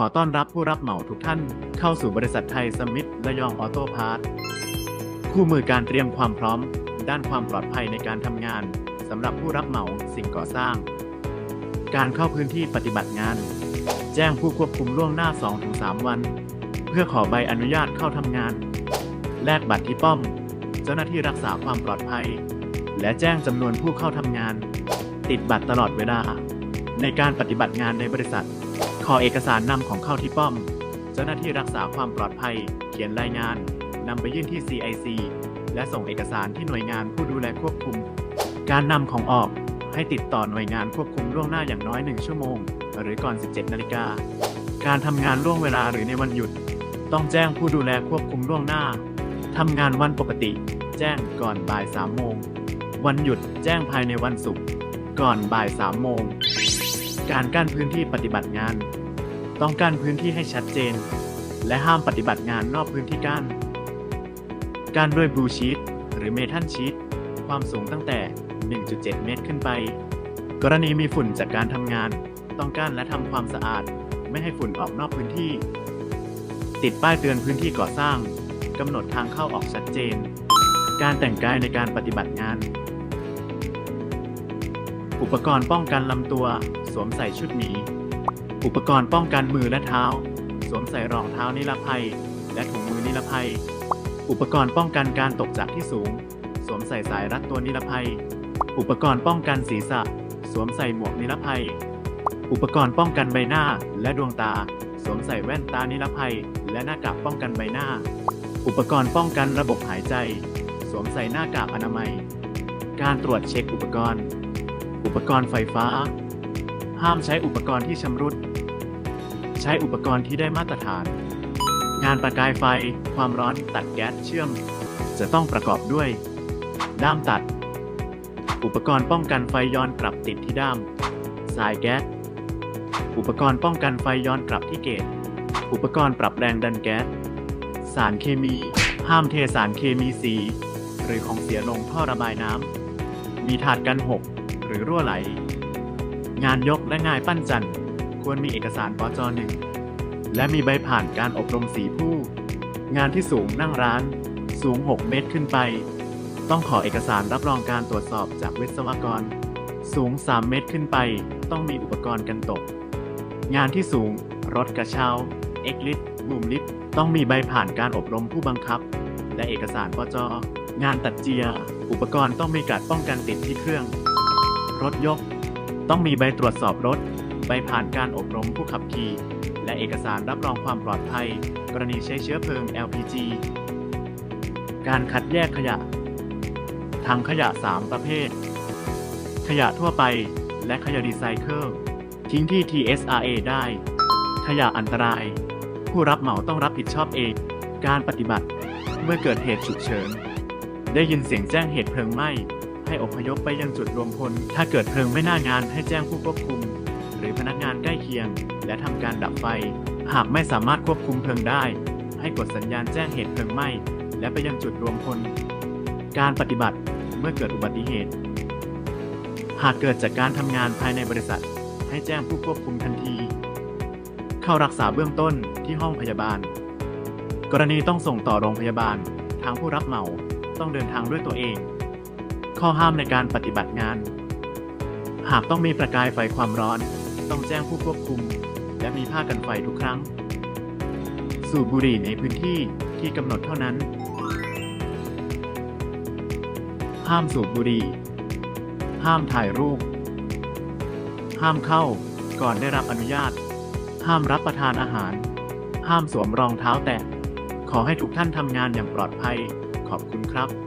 ขอต้อนรับผู้รับเหมาทุกท่านเข้าสู่บริษัทไทยสมิธระยองออโต้พาร์ทคู่มือการเตรียมความพร้อม ด้านความปลอดภัยในการทำงานสำหรับผู้รับเหมาสิ่งก่อสร้าง การเข้าพื้นที่ปฏิบัติงาน แจ้งผู้ควบคุมล่วงหน้า 2-3 วัน เพื่อขอใบอนุญาตเข้าทำงาน แลกบัตรที่ป้อม เจ้าหน้าที่รักษาความปลอดภัย และแจ้งจำนวนผู้เข้าทำงาน ติดบัตรตลอดเวลาในการปฏิบัติงานในบริษัท ขอเอกสารนำของเข้าที่ป้อม เจ้าหน้าที่รักษาความปลอดภัย เขียนรายงานนำไปยื่นที่ CIC และส่งเอกสารที่หน่วยงานผู้ดูแลควบคุม การนำของออกให้ติดต่อหน่วยงานควบคุมล่วงหน้าอย่างน้อย 1 ชั่วโมง หรือก่อน 17 นาฬิกา การทำงานล่วงเวลาหรือในวันหยุด ต้องแจ้งผู้ดูแลควบคุมล่วงหน้าทำงานวันปกติ แจ้งก่อนบ่าย 3 โมง วันหยุดแจ้งภายในวันศุกร์ก่อนบ่าย 3 โมง การกั้นพื้นที่ปฏิบัติงาน ต้องกั้นพื้นที่ให้ชัดเจน และห้ามปฏิบัติงานนอกพื้นที่กั้นการด้วยบลูชีตหรือเมทัลชีตความสูงตั้งแต่ 1.7 เมตรขึ้นไป กรณีมีฝุ่นจากการทำงาน ต้องกั้นและทำความสะอาด ไม่ให้ฝุ่นออกนอกพื้นที่ ติดป้ายเตือนพื้นที่ก่อสร้างกำหนดทางเข้าออกชัดเจน การแต่งกายในการปฏิบัติงาน อุปกรณ์ป้องกันลำตัว สวมใส่ชุดหมี อุปกรณ์ป้องกันมือและเท้า สวมใส่รองเท้านิรภัย และถุงมือนิรภัย อุปกรณ์ป้องกันการตกจากที่สูง สวมใส่สายรัดตัวนิรภัย อุปกรณ์ป้องกันศีรษะ สวมใส่หมวกนิรภัย อุปกรณ์ป้องกันใบหน้าและดวงตา สวมใส่แว่นตานิรภัย และหน้ากากป้องกันใบหน้า อุปกรณ์ป้องกันระบบหายใจ สวมใส่หน้ากากอนามัย การตรวจเช็คอุปกรณ์ อุปกรณ์ไฟฟ้าห้ามใช้อุปกรณ์ที่ชำรุด ใช้อุปกรณ์ที่ได้มาตรฐาน งานประกายไฟ ความร้อนตัดแก๊สเชื่อม จะต้องประกอบด้วย ด้ามตัด อุปกรณ์ป้องกันไฟย้อนกลับติดที่ด้าม สายแก๊ส อุปกรณ์ป้องกันไฟย้อนกลับที่เกต อุปกรณ์ปรับแรงดันแก๊ส สารเคมี ห้ามเทสารเคมีสี หรือของเสียลงท่อระบายน้ำ มีถาดกันหกหรือรั่วไหล งานยกและงานปั้นจันทร์ ควรมีเอกสารปจหนึ่งและมีใบผ่านการอบรมสีผู้ งานที่สูงนั่งร้าน สูง 6 เมตรขึ้นไป ต้องขอเอกสารรับรองการตรวจสอบจากวิศวกร สูง 3 เมตรขึ้นไป ต้องมีอุปกรณ์กันตก งานที่สูง รถกระเช้า เอ็กลิฟต์บูมลิฟต้องมีใบผ่านการอบรมผู้บังคับ และเอกสารปจงานตัดเจีย อุปกรณ์ต้องมีการป้องกันติดที่เครื่อง รถยก ต้องมีใบตรวจสอบรถ ใบผ่านการอบรมผู้ขับขี่ และเอกสารรับรองความปลอดภัย กรณีใช้เชื้อเพลิง LPG การคัดแยกขยะถังขยะ 3 ประเภท ขยะทั่วไป และขยะรีไซเคิลทิ้งที่ TSRA ได้ ขยะอันตราย ผู้รับเหมาต้องรับผิดชอบเอง การปฏิบัติ เมื่อเกิดเหตุฉุกเฉิน ได้ยินเสียงแจ้งเหตุเพลิงไหม้ ให้อพยพไปยังจุดรวมพล ถ้าเกิดเพลิงไม่น่างานให้แจ้งผู้ควบคุม หรือพนักงานใกล้เคียง และทำการดับไฟ หากไม่สามารถควบคุมเพลิงได้ ให้กดสัญญาณแจ้งเหตุเพลิงไหม้ และไปยังจุดรวมพล การปฏิบัติเมื่อเกิดอุบัติเหตุ หากเกิดจากการทำงานภายในบริษัท ให้แจ้งผู้ควบคุมทันที เข้ารักษาเบื้องต้นที่ห้องพยาบาล กรณีต้องส่งต่อโรงพยาบาล ทางผู้รับเหมาต้องเดินทางด้วยตัวเอง ข้อห้ามในการปฏิบัติงาน หากต้องมีประกายไฟความร้อน ต้องแจ้งผู้ควบคุม และมีผ้ากันไฟทุกครั้ง สูบบุหรี่ในพื้นที่ที่กำหนดเท่านั้น ห้ามสูบบุหรี่ ห้ามถ่ายรูป ห้ามเข้าก่อนได้รับอนุญาต ห้ามรับประทานอาหาร ห้ามสวมรองเท้าแตะ ขอให้ทุกท่านทำงานอย่างปลอดภัย ขอบคุณครับ